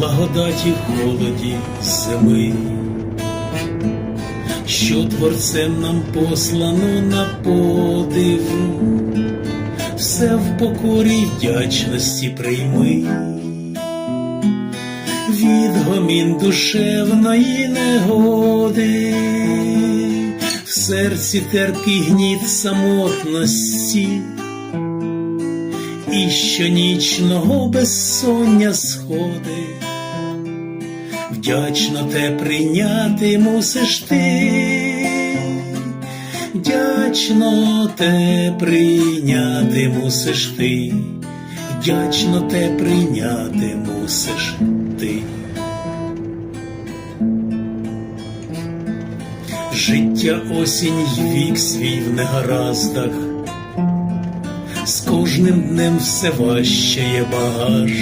благодаті холоді зими, що творцем нам послано на подиву, все в покорі й вдячності прийми, відгомін душевної негоди, в серці терпкий гніт самотності. І щонічного безсоння сходи. Вдячно те прийняти мусиш ти, вдячно те прийняти мусиш ти, вдячно те прийняти мусиш ти. Життя осінь й вік свій в негараздах, з кожним днем все важчає багаж.